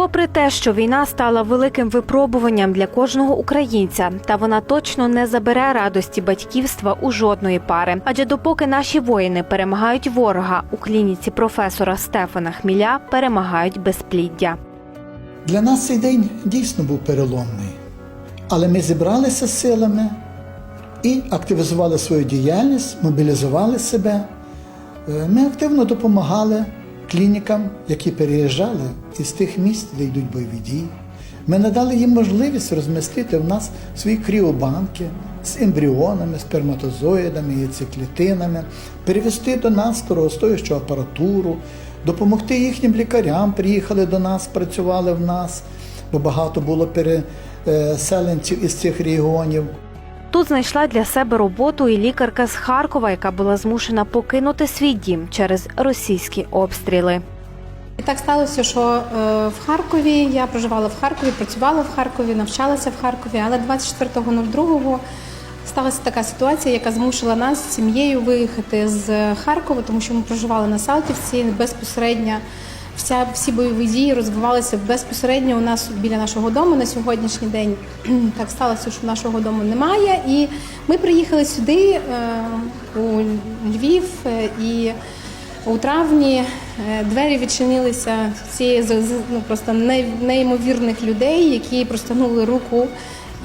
Попри те, що війна стала великим випробуванням для кожного українця, та вона точно не забере радості батьківства у жодної пари. Адже допоки наші воїни перемагають ворога у клініці професора Стефана Хміля, перемагають безпліддя. Для нас цей день дійсно був переломний. Але ми зібралися з силами і активізували свою діяльність, мобілізували себе. Е, Ми активно допомагали клінікам, які переїжджали із тих місць, де йдуть бойові дії. Ми надали їм можливість розмістити в нас свої кріобанки з ембріонами, сперматозоїдами, яйцеклітинами, перевести до нас дорогостоящу апаратуру, допомогти їхнім лікарям, приїхали до нас, працювали в нас, бо багато було переселенців із цих регіонів. Тут знайшла для себе роботу і лікарка з Харкова, яка була змушена покинути свій дім через російські обстріли. І так сталося, що е, в Харкові я проживала в Харкові, працювала в Харкові, навчалася в Харкові, але 24.02 сталася така ситуація, яка змусила нас з сім'єю виїхати з Харкова, тому що ми проживали на Салтівці безпосередньо. Вся всі бойові дії розвивалися безпосередньо у нас біля нашого дому на сьогоднішній день. Так сталося, що нашого дому немає. І ми приїхали сюди, е, у Львів, е, і у травні е, двері відчинилися цієї ну, просто неймовірних людей, які простягнули руку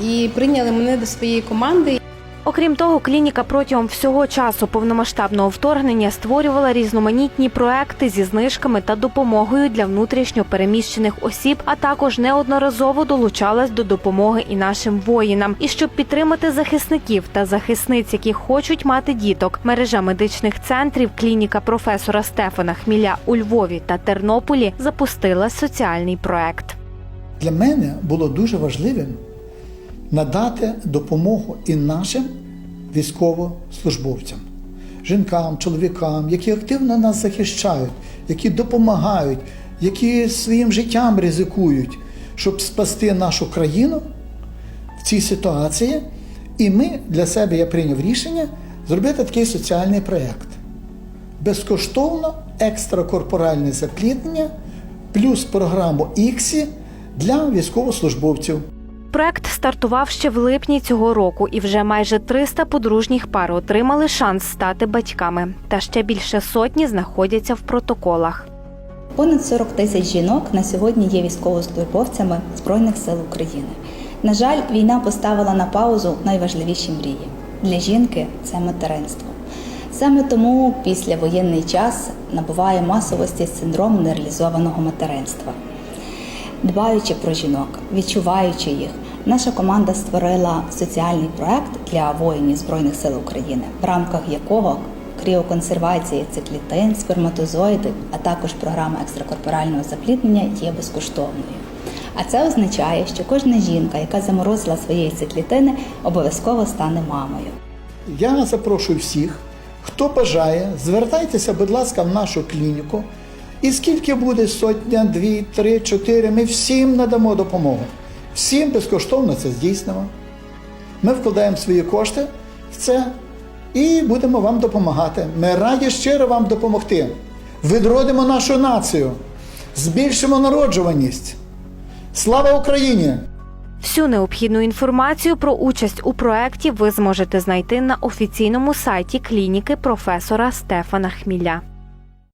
і прийняли мене до своєї команди. Окрім того, клініка протягом всього часу повномасштабного вторгнення створювала різноманітні проекти зі знижками та допомогою для внутрішньо переміщених осіб, а також неодноразово долучалась до допомоги і нашим воїнам. І щоб підтримати захисників та захисниць, які хочуть мати діток, мережа медичних центрів клініка професора Стефана Хміля у Львові та Тернополі запустила соціальний проект. Для мене було дуже важливим надати допомогу і нашим військовослужбовцям, жінкам, чоловікам, які активно нас захищають, які допомагають, які своїм життям ризикують, щоб спасти нашу країну в цій ситуації. І ми для себе я прийняв рішення зробити такий соціальний проєкт. Безкоштовно екстракорпоральне запліднення плюс програму ІКСІ для військовослужбовців. Проект стартував ще в липні цього року, і вже майже 300 подружніх пар отримали шанс стати батьками. Та ще більше сотні знаходяться в протоколах. Понад 40 тисяч жінок на сьогодні є військовослужбовцями Збройних сил України. На жаль, війна поставила на паузу найважливіші мрії. Для жінки це материнство. Саме тому післявоєнний час набуває масовості синдром нереалізованого материнства. Дбаючи про жінок, відчуваючи їх, наша команда створила соціальний проект для воїнів Збройних сил України, в рамках якого кріоконсервація циклітин, сперматозоїди, а також програма екстракорпорального запліднення є безкоштовною. А це означає, що кожна жінка, яка заморозила своєї циклітини, обов'язково стане мамою. Я запрошую всіх, хто бажає, звертайтеся, будь ласка, в нашу клініку. І скільки буде сотня, дві, три, чотири, ми всім надамо допомогу. Всім безкоштовно це здійснимо. Ми вкладаємо свої кошти в це і будемо вам допомагати. Ми раді щиро вам допомогти. Відродимо нашу націю, збільшимо народжуваність. Слава Україні! Всю необхідну інформацію про участь у проекті ви зможете знайти на офіційному сайті клініки професора Стефана Хміля.